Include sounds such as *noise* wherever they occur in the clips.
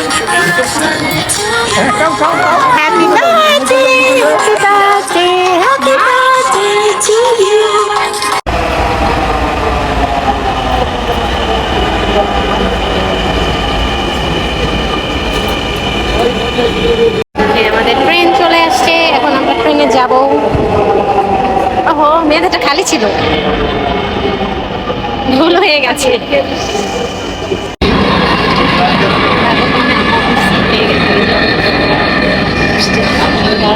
Happy birthday, happy birthday, happy birthday to you. আমাদের train চলে আসছে এখন আমরা ট্রেনে যাব ওহো মেয়েদেরটা খালি ছিল ভুল হয়ে গেছে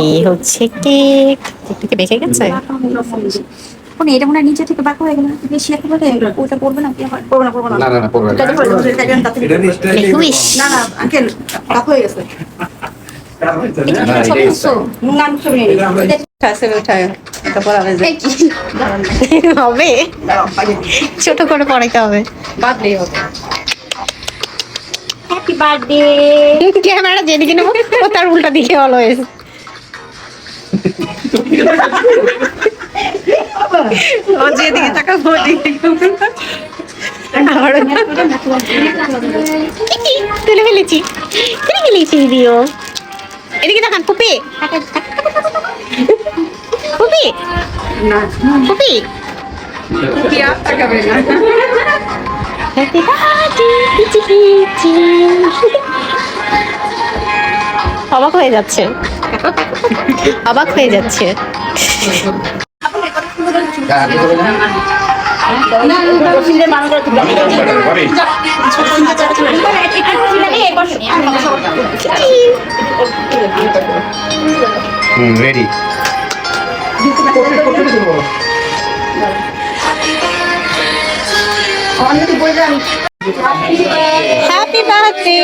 এই হচ্ছে কেক। কেকটা বেঁকে গেছে? কোন এটা মনে হয় নিচে থেকে বাঁকা হয়ে গেল বেশি একেবারে ওটা পড়বে না কি হয়? পড়বে না পড়বে না। না না পড়বে আঙ্কেল বাঁকা হয়ে গেছে। *laughs* ছোট করে পড়াইতে হবে। বাদলেই হবে। হ্যাপি বার্থডে ক্যামেরা যেদিকে নেব ও তার উল্টা দিকে অলওয়েজ ও যেদিকে তাকাবো তুলে ফেলেছি। তুলে ফেলেছি ভিডিও এদিকে দেখান পুপি পুপি পুপি কি তাকাবে না। হ্যাপি বার্থডে পিচি পিচি অবাক হয়ে যাচ্ছে। অবাক হয়ে যাচ্ছে। রেডি হ্যাপি বার্থডে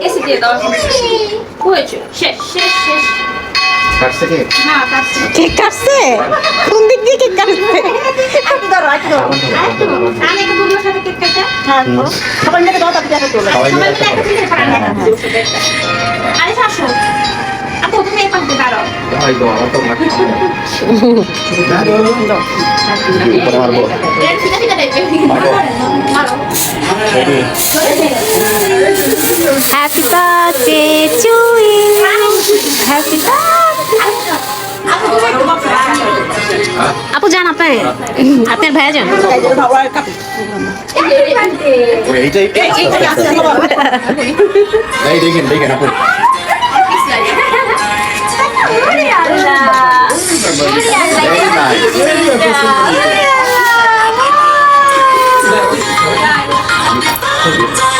এসে দিয়ে দাও হয়েছে শেষ শেষ শেষ কাটছে কি? হ্যাঁ কাটছি কেক কাটছে? কোন দিক দিয়ে কেক কাটছে আমি একটু দুটোর সাথে কেক কাটা সবাই মিলে সবাই মিলে একটা একটা দিকে পাঠান আরে শাশু আপু তুমি এই পাশে দাঁড়াও। হয়তো আমার তো মাটি উপরে মারবো এর ফিটা ফিটা টাইপের মারো ready happy birthday to you happy আপু যান আপনার আপনার ভাইয়া যান এইটাই এই দেখেন দেখেন আপনি Very nice.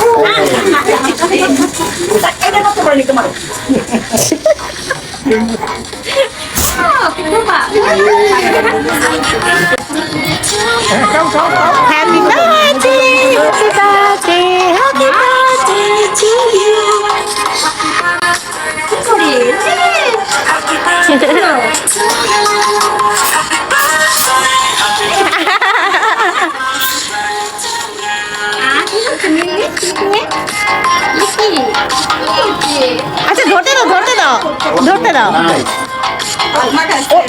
পিস দিয়ে দাও হ্যাঁ হ্যাঁ যা ইচ্ছা আচ্ছা ধরতে দাও ধরতে দাও ধরতে দাও।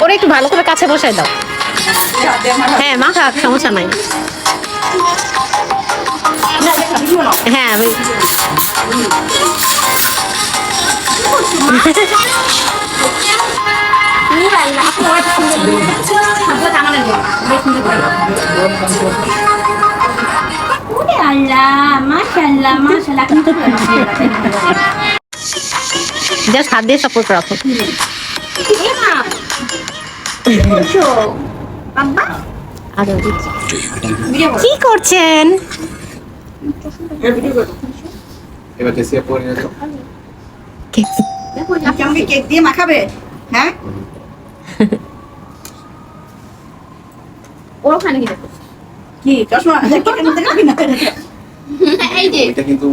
ওরা একটু ভালো করে কাছে বসাই দাও। হ্যাঁ মা খাক সমস্যা নাই। হ্যাঁ *laughs* আমি জাস্ট হাত দিয়ে সাপোর্ট রাখো কি করছেন? এবার পরে আমাকে কেক দিয়ে মাখাবে হ্যাঁ? *laughs* ওখানে কি দেখো? কি? চশমা? *laughs* না? *laughs* এই যে এটা কিন্তু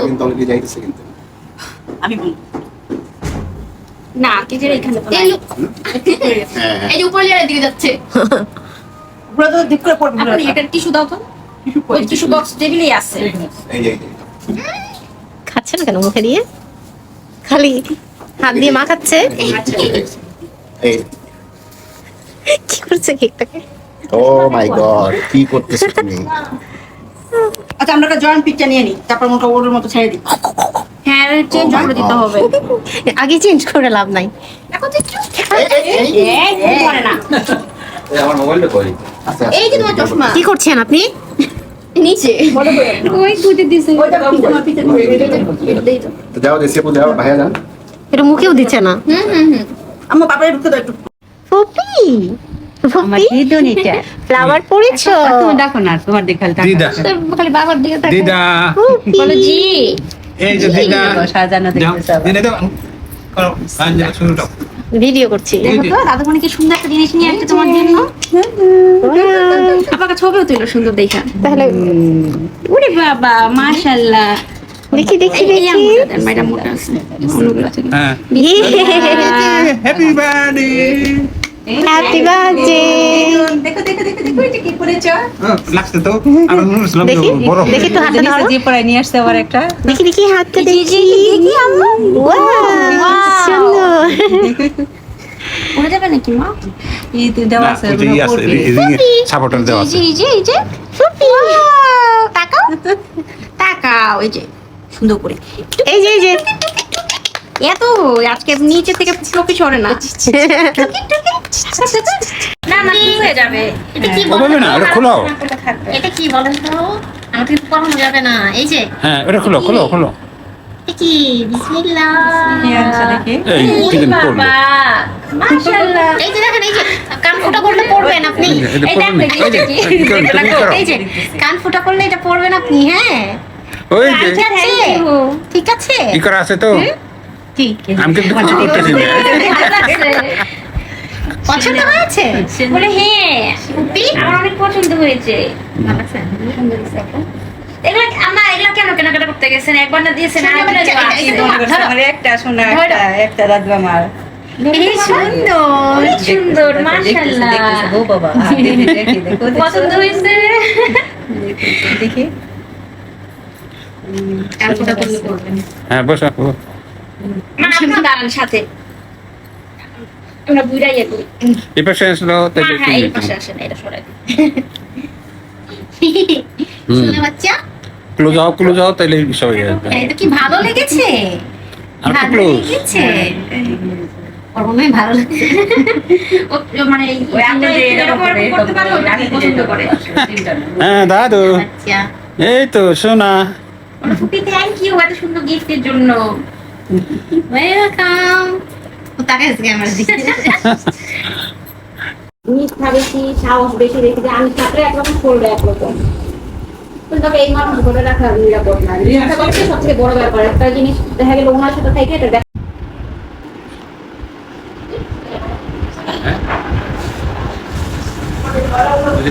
কিন্তু অলরেডি যাইতেছে কিন্তু। আমি বলি না কেজের এখানে এই লু- হ্যাঁ হ্যাঁ। এই যে উপরে লেয়ারের দিকে যাচ্ছে। *laughs* পুরো তো দিক করে পড়বে আপনি এটা টিস্যু দাও তো। ওই টিস্যু বক্স টেবিলেই আছে। এই যে এই খাচ্ছে না কেন মুখে দিয়ে? খালি হাত দিয়ে মাখাচ্ছে এই কি করছে কেকটাকে ও মাই গড কি করতেছ *laughs* তুমি? আচ্ছা আমরা একটা জয়েন্ট পিকচার নিয়ে নিই তারপর মোটা ওর মতো ছেড়ে দিই। হ্যাঁ চেঞ্জ করে দিতে হবে। আগে চেঞ্জ করে লাভ নাই। এই করে না আমার মোবাইলটা কই আচ্ছা এই যে তোমার চশমা। কি করছেন আপনি? নিচে। *laughs* ওই দুটি দিছে। ওইটা আমার পিছে তো যাও দেশে পরে যাও ভাইয়া যান। এটা মুখেও দিচ্ছে না। হুম হুম হুম। আমার বাবারে ঢুকতে দাও একটু। পপি আমার দিদুনিটা ফ্লাওয়ার পড়েছো? তুমি দেখো না তোমার দেখাল দিদা। খালি বাবার দিকে তাকাও। দিদা। বলো জি। এই যে দিদা। সাজানো যাও, দিদা দাও করো। আঞ্জা শুরু ভিডিও করছি। দাদুমণি কি সুন্দর একটা জিনিস নিয়ে আসছে তোমার জন্য। আপনাকে ছবিও তুলো সুন্দর দেখা। তাহলে ওরে বাবা মাশাআল্লাহ। দেখি দেখি দেখি। ম্যাডাম মোটা আছে। অন্যগুলো আছে। হ্যাঁ। হ্যাপি বার্থডে হ্যাপি বার্থডে দেখো দেখো দেখো দেখো এটা কি করেছ লাগছে তো। আর নুন বড় দেখি তো হাতটা ধরো যে পড়াই নিয়ে আসছে আবার একটা। দেখি দেখি হাতটা দেখি। Wow, সুন্দর। নাকি মা? দেওয়া আছে সাপোর্টার দেওয়া আছে তাকাও। তাকাও এই যে সুন্দর করে। এই যে এই যে। এত আজকে নিচে থেকে টপি সরে না। না না ঠিক হয়ে যাবে। এটা কি বাবা না ওটা খোলো এটা কি বলেন তো আমাকে যাবে না। এই যে হ্যাঁ ওটা খোলো খোলো খোলো কি? বিসমিল্লাহ। কি আছে দেখি। এই কি দিন মাশাআল্লাহ। এই যে দেখেন এই যে কান ফুটা করলে পড়বেন আপনি। এটা এই যে কান ফুটা করলে এটা পড়বেন আপনি হ্যাঁ। ওই যে। ঠিক আছে ঠিক আছে। কি করা আছে তো? আমি কিন্তু কিছু পছন্দ হয়েছে? বলে হ্যাঁ সত্যি? আমার অনেক পছন্দ হয়েছে। এগুলা আমার এগুলা কেন কেনাকাটা করতে গেছেন? একবার না দিয়েছেন আর একবার দেওয়া আছে। এই তোমার, ধরো। আমার একটা শোনা একটা একটা দাদু আমার। সুন্দর সুন্দর মাশাআল্লাহ। বাবা দেখি, দেখি, দেখো, দেখো। পছন্দ হয়েছে? দেখি কান ফুটা করলে পড়বেন হ্যাঁ বসো আপনি দাঁড়ান সাথে। আমরা বুড়াই এই পাশে আসলো তাহলে হ্যাঁ হ্যাঁ এই পাশে আসেন এটা সরাই শুনে বাচ্চা? ক্লোজ হও ক্লোজ হও তাহলে সবাই আসবে। এটা কি ভালো লেগেছে? আর ক্লোজ লেগেছে? ওর মনে ভালো লাগছে। ও ও মানে এই- ওই আপনার যে এরকম এরকম করে, করতে পারো এরকম আমি পছন্দ করে। হ্যাঁ দাদু। আচ্ছা। এই তো সোনা থ্যাংক ইউ এত সুন্দর গিফটের জন্য। ওয়েলকাম মিথ্যা বেশি সাহস বেশি রেখে আমি থাকলে একরকম করবে একরকম। তবে এই মানুষ ধরে রাখা নিরাপদ না। মিথ্যা সবথেকে বড় ব্যাপার। একটা জিনিস দেখা গেল ওনার সাথে থেকে এটা দেখা বুঝলি